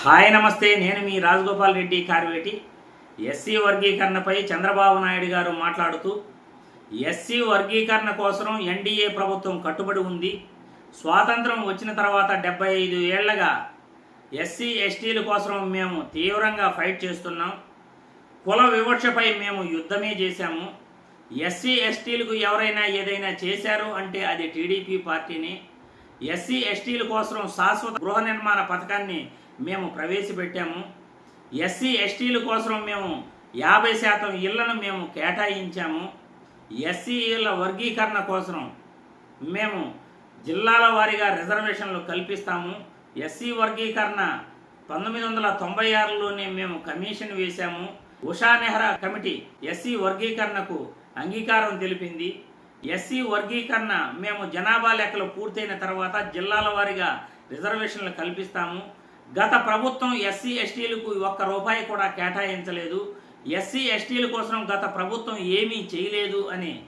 Hi నమస్తే నేను మీ రాజగోపాల్ రెడ్డి కార్వేటి ఎస్సీ వర్గీకరణపై చంద్రబాబు నాయుడు గారు మాట్లాడుతూ ఎస్సీ వర్గీకరణ కోసం ఎన్డీఏ ప్రభుత్వం కట్టుబడి ఉంది. స్వాతంత్రం వచ్చిన తర్వాత డెబ్బై ఐదు ఏళ్ళగా ఎస్సీ ఎస్టీల కోసం మేము తీవ్రంగా ఫైట్ చేస్తున్నాం. కుల వివక్షపై మేము యుద్ధమే చేశాము. ఎస్సీ ఎస్టీలకు ఎవరైనా ఏదైనా చేశారు అంటే అది టీడీపీ పార్టీని. ఎస్సీ ఎస్టీల కోసం శాశ్వత గృహ నిర్మాణ పథకాన్ని మేము ప్రవేశపెట్టాము. ఎస్సీ ఎస్టీల కోసం మేము యాభై శాతం ఇళ్ళను మేము కేటాయించాము. ఎస్సీల వర్గీకరణ కోసం మేము జిల్లాల వారీగా రిజర్వేషన్లు కల్పిస్తాము. ఎస్సీ వర్గీకరణ పంతొమ్మిది వందల తొంభై ఆరులోనే మేము కమిషన్ వేశాము. ఉషా నెహ్రా కమిటీ ఎస్సీ వర్గీకరణకు అంగీకారం తెలిపింది. ఎస్సీ వర్గీకరణ మేము జనాభా లెక్కలు పూర్తయిన తర్వాత జిల్లాల వారీగా రిజర్వేషన్లు కల్పిస్తాము. గత ప్రభుత్వం ఎస్సీ ఎస్టీలకు ఒక్క రూపాయి కూడా కేటాయించలేదు. ఎస్సీ ఎస్టీల కోసం గత ప్రభుత్వం ఏమీ చేయలేదు అని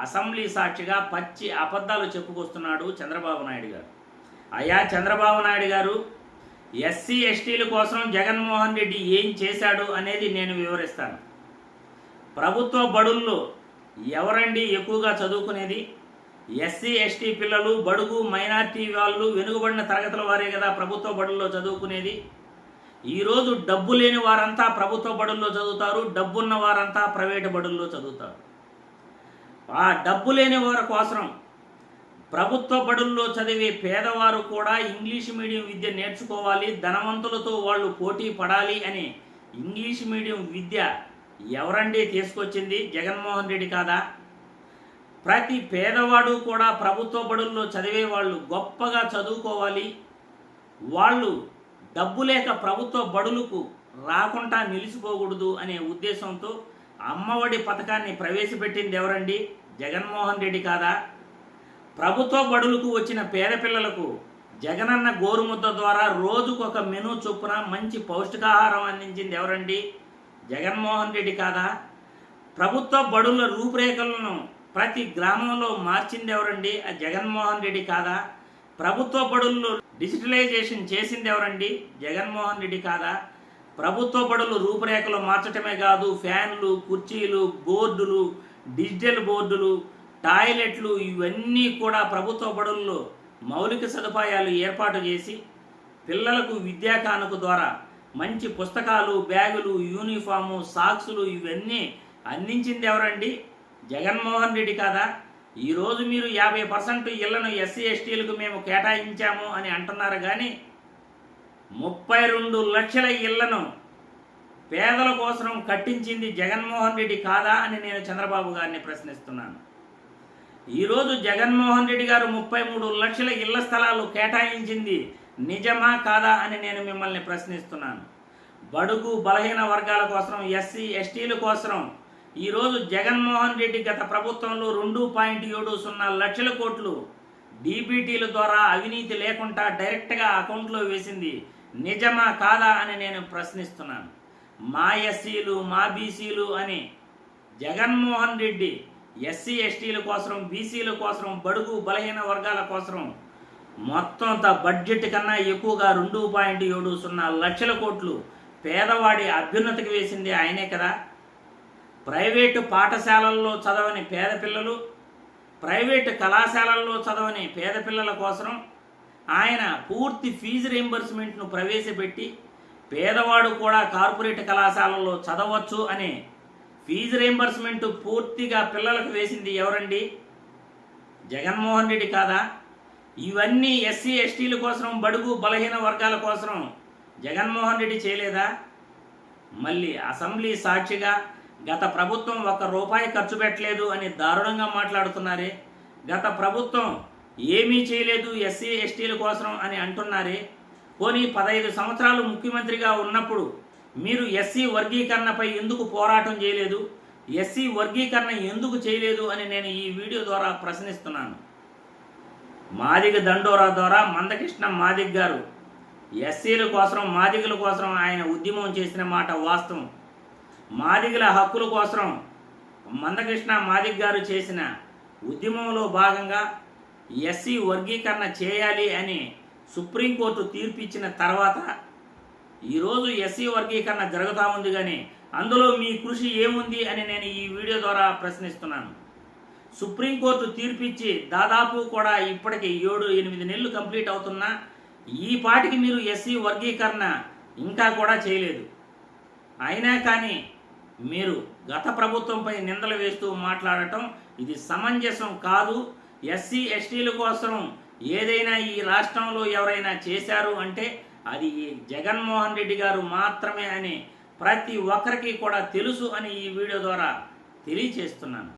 అసెంబ్లీ సాక్షిగా పచ్చి అబద్ధాలు చెప్పుకొస్తున్నాడు చంద్రబాబు నాయుడు గారు. అయ్యా చంద్రబాబు నాయుడు గారు ఎస్సీ ఎస్టీల కోసం జగన్మోహన్ రెడ్డి ఏం చేశాడు అనేది నేను వివరిస్తాను. ప్రభుత్వ బడుల్లో ఎవరండి ఎక్కువగా చదువుకునేది? ఎస్సీ ఎస్టీ పిల్లలు బడుగు మైనార్టీ వాళ్ళు వెనుకబడిన తరగతుల వారే కదా ప్రభుత్వ బడుల్లో చదువుకునేది. ఈరోజు డబ్బు లేని వారంతా ప్రభుత్వ బడుల్లో చదువుతారు డబ్బున్న వారంతా ప్రైవేటు బడుల్లో చదువుతారు. ఆ డబ్బు లేని వారి కోసం ప్రభుత్వ బడుల్లో చదివే పేదవారు కూడా ఇంగ్లీష్ మీడియం విద్య నేర్చుకోవాలి ధనవంతులతో వాళ్ళు పోటీ పడాలి అని ఇంగ్లీష్ మీడియం విద్య ఎవరండి తీసుకొచ్చింది? జగన్మోహన్ రెడ్డి కాదా? ప్రతి పేదవాడు కూడా ప్రభుత్వ బడుల్లో చదివే వాళ్ళు గొప్పగా చదువుకోవాలి. వాళ్ళు డబ్బు లేక ప్రభుత్వ బడులకు రాకుండా నిలిచిపోకూడదు అనే ఉద్దేశంతో అమ్మఒడి పథకాన్ని ప్రవేశపెట్టింది ఎవరండి? జగన్మోహన్ రెడ్డి కాదా? ప్రభుత్వ బడులకు వచ్చిన పేద పిల్లలకు జగనన్న గోరుముద్ద ద్వారా రోజుకు ఒక మెనూ చొప్పున మంచి పౌష్టికాహారం అందించింది ఎవరండి? జగన్మోహన్ రెడ్డి కాదా? ప్రభుత్వ బడుల రూపురేఖలను ప్రతి గ్రామంలో మార్చింది ఎవరండి ఆ జగన్మోహన్ రెడ్డి కాదా? ప్రభుత్వ బడుల్లో డిజిటలైజేషన్ చేసింది ఎవరండి జగన్మోహన్ రెడ్డి కాదా? ప్రభుత్వ బడులు రూపురేఖలు మార్చటమే కాదు ఫ్యాన్లు కుర్చీలు బోర్డులు డిజిటల్ బోర్డులు టాయిలెట్లు ఇవన్నీ కూడా ప్రభుత్వ బడుల్లో మౌలిక సదుపాయాలు ఏర్పాటు చేసి పిల్లలకు విద్యా కానుక ద్వారా మంచి పుస్తకాలు బ్యాగులు యూనిఫాము సాక్సులు ఇవన్నీ అందించింది ఎవరండి జగన్మోహన్ రెడ్డి కాదా? ఈరోజు మీరు యాభై పర్సెంట్ ఇళ్ళను ఎస్సీ ఎస్టీలకు మేము కేటాయించాము అని అంటున్నారు కానీ ముప్పై రెండు లక్షల ఇళ్ళను పేదల కోసం కట్టించింది జగన్మోహన్ రెడ్డి కాదా అని నేను చంద్రబాబు గారిని ప్రశ్నిస్తున్నాను. ఈరోజు జగన్మోహన్ రెడ్డి గారు ముప్పై మూడు లక్షల ఇళ్ళ స్థలాలు కేటాయించింది నిజమా కాదా అని నేను మిమ్మల్ని ప్రశ్నిస్తున్నాను. బడుగు బలహీన వర్గాల కోసం ఎస్సీ ఎస్టీల కోసం ఈరోజు జగన్మోహన్ రెడ్డి గత ప్రభుత్వంలో రెండు పాయింట్ ఏడు సున్నా లక్షల కోట్లు డీబీటీల ద్వారా అవినీతి లేకుండా డైరెక్ట్గా అకౌంట్లో వేసింది. నిజమా కాదా అని నేను ప్రశ్నిస్తున్నాను. మా ఎస్సీలు మా బీసీలు అని జగన్మోహన్ రెడ్డి ఎస్సీ ఎస్టీల కోసం బీసీల కోసం బడుగు బలహీన వర్గాల కోసం మొత్తం ద బడ్జెట్ కన్నా ఎక్కువగా రెండు పాయింట్ ఏడు సున్నా లక్షల కోట్లు పేదవాడి అభ్యున్నతికి వేసింది ఆయనే కదా. ప్రైవేటు పాఠశాలల్లో చదవని పేద పిల్లలు ప్రైవేటు కళాశాలల్లో చదవని పేద పిల్లల కోసం ఆయన పూర్తి ఫీజు రీంబర్స్మెంట్ను ప్రవేశపెట్టి పేదవాడు కూడా కార్పొరేట్ కళాశాలల్లో చదవచ్చు అనే ఫీజు రీంబర్స్మెంట్ పూర్తిగా పిల్లలకు వేసింది ఎవరండి? జగన్మోహన్ రెడ్డి కాదా? ఇవన్నీ ఎస్సీ ఎస్టీల కోసం బడుగు బలహీన వర్గాల కోసం జగన్మోహన్ రెడ్డి చేయలేదా? మళ్ళీ అసెంబ్లీ సాక్షిగా గత ప్రభుత్వం ఒక్క రూపాయి ఖర్చు పెట్టలేదు అని దారుణంగా మాట్లాడుతున్నారే. గత ప్రభుత్వం ఏమీ చేయలేదు ఎస్సీ ఎస్టీల కోసం అని అంటున్నారే. పోనీ పదహైదు సంవత్సరాలు ముఖ్యమంత్రిగా ఉన్నప్పుడు మీరు ఎస్సీ వర్గీకరణపై ఎందుకు పోరాటం చేయలేదు? ఎస్సీ వర్గీకరణ ఎందుకు చేయలేదు అని నేను ఈ వీడియో ద్వారా ప్రశ్నిస్తున్నాను. మాదిగ దండోరా ద్వారా మందకృష్ణ మాదిగ్ గారు ఎస్సీల కోసం మాదిగల కోసం ఆయన ఉద్యమం చేసిన మాట వాస్తవం. మాదిగల హక్కుల కోసం మందకృష్ణ మాదిగ్ గారు చేసిన ఉద్యమంలో భాగంగా ఎస్సీ వర్గీకరణ చేయాలి అని సుప్రీంకోర్టు తీర్పిచ్చిన తర్వాత ఈరోజు ఎస్సీ వర్గీకరణ జరుగుతూ ఉంది కానీ అందులో మీ కృషి ఏముంది అని నేను ఈ వీడియో ద్వారా ప్రశ్నిస్తున్నాను. సుప్రీంకోర్టు తీర్పిచ్చి దాదాపు కూడా ఇప్పటికి ఏడు ఎనిమిది నెలలు కంప్లీట్ అవుతున్నా ఈ పాటికి మీరు ఎస్సీ వర్గీకరణ ఇంకా కూడా చేయలేదు. అయినా కానీ మీరు గత ప్రభుత్వంపై నిందలు వేస్తూ మాట్లాడటం ఇది సమంజసం కాదు. ఎస్సీ ఎస్టీల కోసం ఏదైనా ఈ రాష్ట్రంలో ఎవరైనా చేశారు అంటే అది ఈ జగన్మోహన్ రెడ్డి గారు మాత్రమే అని ప్రతి ఒక్కరికి కూడా తెలుసు అని ఈ వీడియో ద్వారా తెలియచేస్తున్నాను.